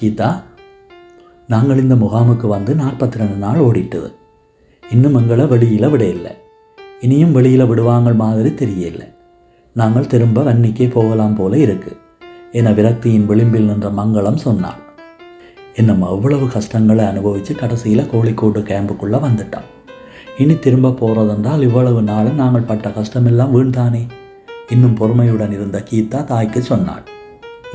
கீதா நாங்கள் இந்த முகாமுக்கு வந்து நாற்பத்தி ரெண்டு நாள் ஓடிட்டுது இன்னும் எங்களை வெளியில் விட இல்லை இனியும் வெளியில் விடுவாங்க மாதிரி தெரியல நாங்கள் திரும்ப வன்னிக்கே போகலாம் போல இருக்கு என விரக்தியின் விளிம்பில் நின்ற மங்களம் சொன்னாள். என்னம்மா அவ்வளவு கஷ்டங்களை அனுபவித்து கடைசியில் கோழிக்கோடு கேம்புக்குள்ளே வந்துட்டான். இனி திரும்ப போகிறதென்றால் இவ்வளவு நாளும் நாங்கள் பட்ட கஷ்டமெல்லாம் வீண்தானே? இன்னும் பொறுமையுடன் இருந்த கீதா தாய்க்கு சொன்னாள்.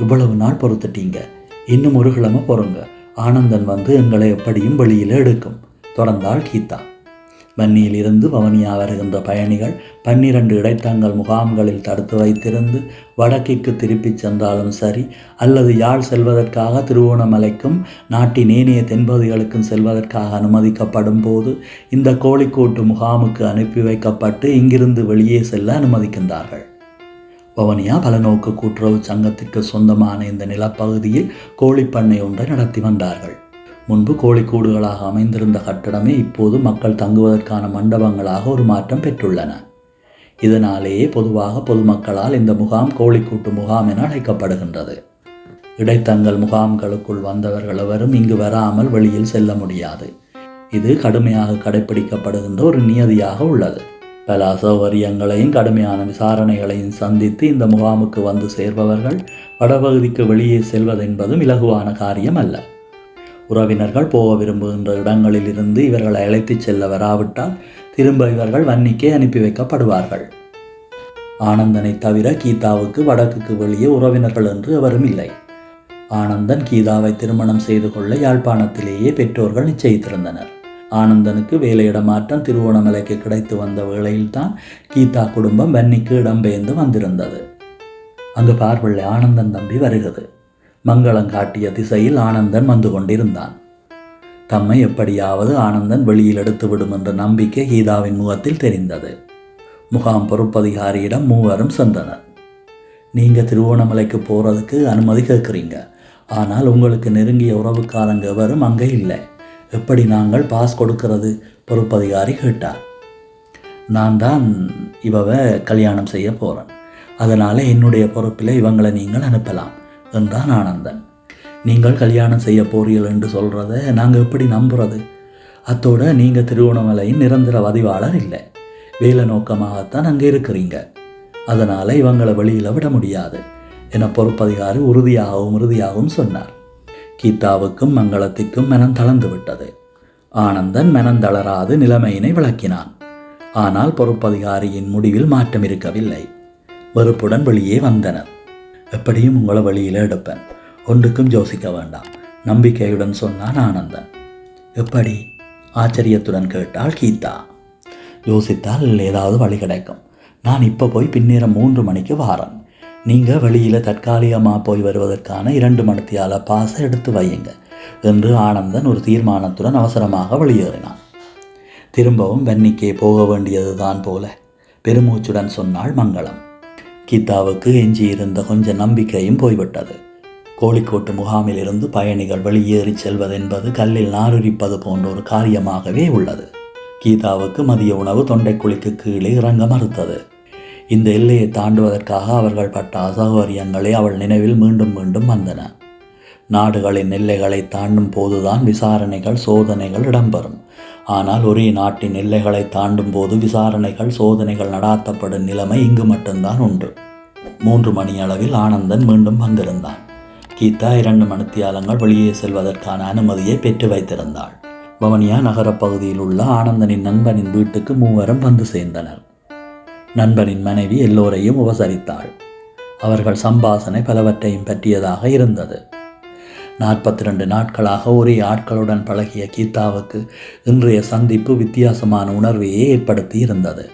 இவ்வளவு நாள் பொறுத்துட்டீங்க இன்னும் ஒரு கிழமை போகிறோங்க ஆனந்தன் வந்து எங்களை எப்படியும் வெளியில் எடுக்கும். தொடர்ந்தாள் கீதா. வன்னியில் இருந்து வவனியா வருகின்ற பயணிகள் பன்னிரண்டு இடைத்தங்கள் முகாம்களில் தடுத்து வைத்திருந்து வடக்கிற்கு திருப்பிச் சென்றாலும் சரி அல்லது யாழ் செல்வதற்காக திருவோணமலைக்கும் நாட்டின் ஏனைய தென்பகுதிகளுக்கும் செல்வதற்காக அனுமதிக்கப்படும் போது இந்த கோழிக்கோட்டு முகாமுக்கு அனுப்பி வைக்கப்பட்டு இங்கிருந்து வெளியே செல்ல அனுமதிக்கின்றார்கள். வவனியா பலநோக்கு கூட்டுறவு சங்கத்திற்கு சொந்தமான இந்த நிலப்பகுதியில் கோழிப்பண்ணை ஒன்றை நடத்தி வந்தார்கள். முன்பு கோழிக்கூடுகளாக அமைந்திருந்த கட்டடமே இப்போது மக்கள் தங்குவதற்கான மண்டபங்களாக ஒரு மாற்றம் பெற்றுள்ளன. இதனாலேயே பொதுவாக பொதுமக்களால் இந்த முகாம் கோழிக்கூட்டு முகாம் என அழைக்கப்படுகின்றது. இடைத்தங்கள் முகாம்களுக்குள் வந்தவர்கள் எவரும் இங்கு வராமல் வெளியில் செல்ல முடியாது. இது கடுமையாக கடைபிடிக்கப்படுகின்ற ஒரு நியதியாக உள்ளது. பல அசௌகரியங்களையும் கடுமையான விசாரணைகளையும் சந்தித்து இந்த முகாமுக்கு வந்து சேர்பவர்கள் வடபகுதிக்கு வெளியே செல்வதென்பதும் இலகுவான காரியம் அல்ல உறவினர்கள் போக விரும்புகின்ற இடங்களில் இருந்து இவர்களை அழைத்துச் செல்ல வராவிட்டால் திரும்ப இவர்கள் வன்னிக்கே அனுப்பி வைக்கப்படுவார்கள். ஆனந்தனை தவிர கீதாவுக்கு வடக்குக்கு வெளியே உறவினர்கள் என்று எவரும் இல்லை. ஆனந்தன் கீதாவை திருமணம் செய்து கொள்ள யாழ்ப்பாணத்திலேயே பெற்றோர்கள் நிச்சயித்திருந்தனர். ஆனந்தனுக்கு வேலையிடமாற்றம் திருவோணமலைக்கு கிடைத்து வந்த வேளையில்தான் கீதா குடும்பம் வன்னிக்கு இடம்பெயர்ந்து வந்திருந்தது. அங்கு பார்வள்ளை ஆனந்தன் தம்பி வருகிறது. மங்களம் காட்டிய திசையில் ஆனந்தன் வந்து கொண்டிருந்தான். தம்மை எப்படியாவது ஆனந்தன் வெளியில் எடுத்து விடும் என்ற நம்பிக்கை கீதாவின் முகத்தில் தெரிந்தது. முகாம் பொறுப்பதிகாரியிடம் மூவரும் சென்றனர். நீங்கள் திருவோணமலைக்கு போகிறதுக்கு அனுமதி கேட்குறீங்க. ஆனால் உங்களுக்கு நெருங்கிய உறவுக்காரங்க எவரும் அங்கே இல்லை. எப்படி நாங்கள் பாஸ் கொடுக்கிறது? பொறுப்பதிகாரி கேட்டார். நான் தான் இவவை கல்யாணம் செய்ய போகிறேன் அதனால் என்னுடைய பொறுப்பில் இவங்களை நீங்கள் அனுப்பலாம் என்றான் ஆனந்தன். நீங்கள் கல்யாணம் செய்ய போறீர்கள் என்று சொல்கிறத நாங்கள் எப்படி நம்புறது? அத்தோட நீங்கள் திருவோணமலையின் நிரந்தர பதிவாளர் இல்லை. வேலை நோக்கமாகத்தான் அங்கே இருக்கிறீங்க. அதனால் இவங்களை வெளியில் விட முடியாது என பொறுப்பதிகாரி உறுதியாகவும் உறுதியாகவும் சொன்னார். கீதாவுக்கும் மங்களத்திற்கும் மனம் தளர்ந்து விட்டது. ஆனந்தன் மனம் தளராது நிலைமையினை விளக்கினான். ஆனால் பொறுப்பதிகாரியின் முடிவில் மாற்றம் இருக்கவில்லை. வெறுப்புடன் வெளியே வந்தனர். எப்படியும் உங்களை வழியில் எடுப்பேன். ஒன்றுக்கும் யோசிக்க வேண்டாம் நம்பிக்கையுடன் சொன்னான் ஆனந்தன். எப்படி? ஆச்சரியத்துடன் கேட்டால் கீதா. யோசித்தால் ஏதாவது வழி கிடைக்கும். நான் இப்போ போய் பின்னேற மூன்று மணிக்கு வாரன். நீங்கள் வெளியில் தற்காலிகமாக போய் வருவதற்கான இரண்டு மணித்தியால பாசை எடுத்து வையுங்க என்று ஆனந்தன் ஒரு தீர்மானத்துடன் அவசரமாக வெளியேறினான். திரும்பவும் வெண்ணிக்கே போக வேண்டியதுதான் போல பெருமூச்சுடன் சொன்னாள் மங்களம். கீதாவுக்கு எஞ்சியிருந்த கொஞ்ச நம்பிக்கையும் போய்விட்டது. கோழிக்கோட்டு முகாமிலிருந்து பயணிகள் வெளியேறி செல்வதென்பது கல்லில் நாருரிப்பது போன்ற ஒரு காரியமாகவே உள்ளது. கீதாவுக்கு மதிய உணவு தொண்டைக்குழிக்கு கீழே இறங்க மறுத்தது. இந்த எல்லையை தாண்டுவதற்காக அவர்கள் பட்ட அசௌகரியங்களே அவள் நினைவில் மீண்டும் மீண்டும் வந்தன. நாடுகளின் எல்லைகளை தாண்டும் போதுதான் விசாரணைகள் சோதனைகள் இடம்பெறும். ஆனால் ஒரே நாட்டின் எல்லைகளை தாண்டும் போது விசாரணைகள் சோதனைகள் நடாத்தப்படும் நிலைமை இங்கு மட்டும்தான் உண்டு. மூன்று மணி அளவில் ஆனந்தன் மீண்டும் வந்திருந்தான். கீதா இரண்டு மணித்தியாலங்கள் வெளியே செல்வதற்கான அனுமதியை பெற்று வைத்திருந்தாள். பவனியா நகரப் பகுதியில் உள்ள ஆனந்தனின் நண்பனின் வீட்டுக்கு மூவரும் வந்து சேர்ந்தனர். நண்பனின் மனைவி எல்லோரையும் உபசரித்தாள். அவர்கள் சம்பாசனை பலவற்றையும் பற்றியதாக இருந்தது. நாற்பத்தி ரெண்டு நாட்களாக ஒரே ஆட்களுடன் பழகிய கீதாவுக்கு இன்றைய சந்திப்பு வித்தியாசமான உணர்வையே ஏற்படுத்தி இருந்தது.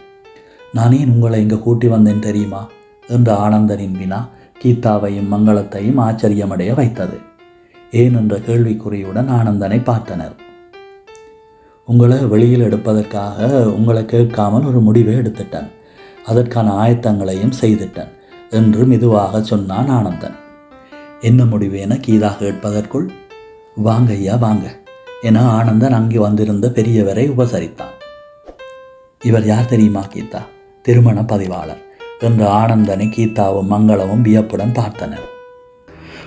நான் ஏன் உங்களை இங்கு கூட்டி வந்தேன் தெரியுமா? என்ற ஆனந்தனின் வினா கீதாவையும் மங்களத்தையும் ஆச்சரியமடைய வைத்தது. ஏன்? என்ற கேள்விக்குறியுடன் ஆனந்தனை பார்த்தனர். உங்களை வெளியில் எடுப்பதற்காக உங்களை கேட்காமல் ஒரு முடிவை எடுத்துட்டேன். அதற்கான ஆயத்தங்களையும் செய்துட்டேன் என்று மெதுவாக சொன்னான் ஆனந்தன். என்ன முடிவு என கீதா கேட்பதற்குள் வாங்க ஐயா வாங்க என ஆனந்தன் அங்கே வந்திருந்த பெரியவரை உபசரித்தான். இவர் யார் தெரியுமா கீதா? திருமண பதிவாளர் என்று ஆனந்தனை கீதாவும் மங்களமும் வியப்புடன் பார்த்தனர்.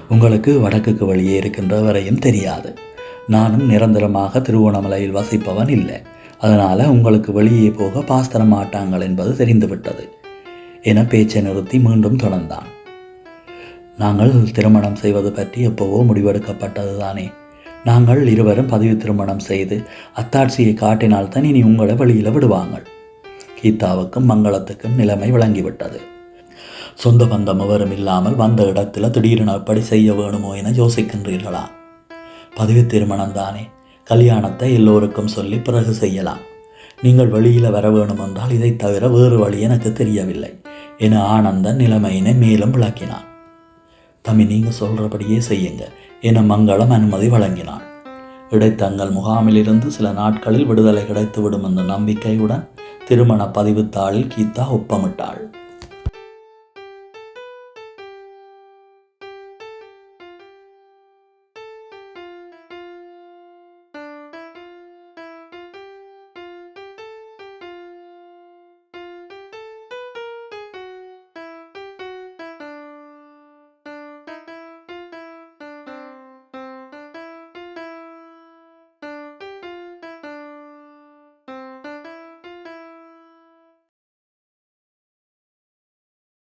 உங்களுக்கு வடக்குக்கு வெளியே இருக்கின்றவரையும் தெரியாது. நானும் நிரந்தரமாக திருவோணமலையில் வசிப்பவன் இல்லை. அதனால் உங்களுக்கு வெளியே போக பாஸ் தர மாட்டாங்கள் என்பது தெரிந்துவிட்டது. என பேச்சை நிறுத்தி மீண்டும் தொடர்ந்தான். நாங்கள் திருமணம் செய்வது பற்றி எப்போவோ முடிவெடுக்கப்பட்டது தானே நாங்கள் இருவரும் பதவி திருமணம் செய்து அத்தாட்சியை காட்டினால்தான் இனி உங்களை வெளியில் விடுவாங்கள். கீதாவுக்கும் மங்களத்துக்கும் நிலைமை விளங்கிவிட்டது. சொந்த பந்தம் எவரும் இல்லாமல் வந்த இடத்துல திடீரென எப்படி செய்ய வேணுமோ என யோசிக்கின்றீர்களா? பதவி திருமணம் தானே. கல்யாணத்தை எல்லோருக்கும் சொல்லி பிறகு செய்யலாம். நீங்கள் வெளியில் வர வேணுமென்றால் இதைத் தவிர வேறு வழி எனக்கு தெரியவில்லை. என ஆனந்தன் நிலைமையினை மேலும் விளக்கினான். தம்பி நீங்கள் சொல்கிறபடியே செய்யுங்க என மங்களம் அனுமதி வழங்கினான். இடைத்தங்கள் முகாமிலிருந்து சில நாட்களில் விடுதலை கிடைத்துவிடும் என்ற நம்பிக்கையுடன் திருமண பதிவுத்தாளில் கீதா ஒப்பமிட்டாள்.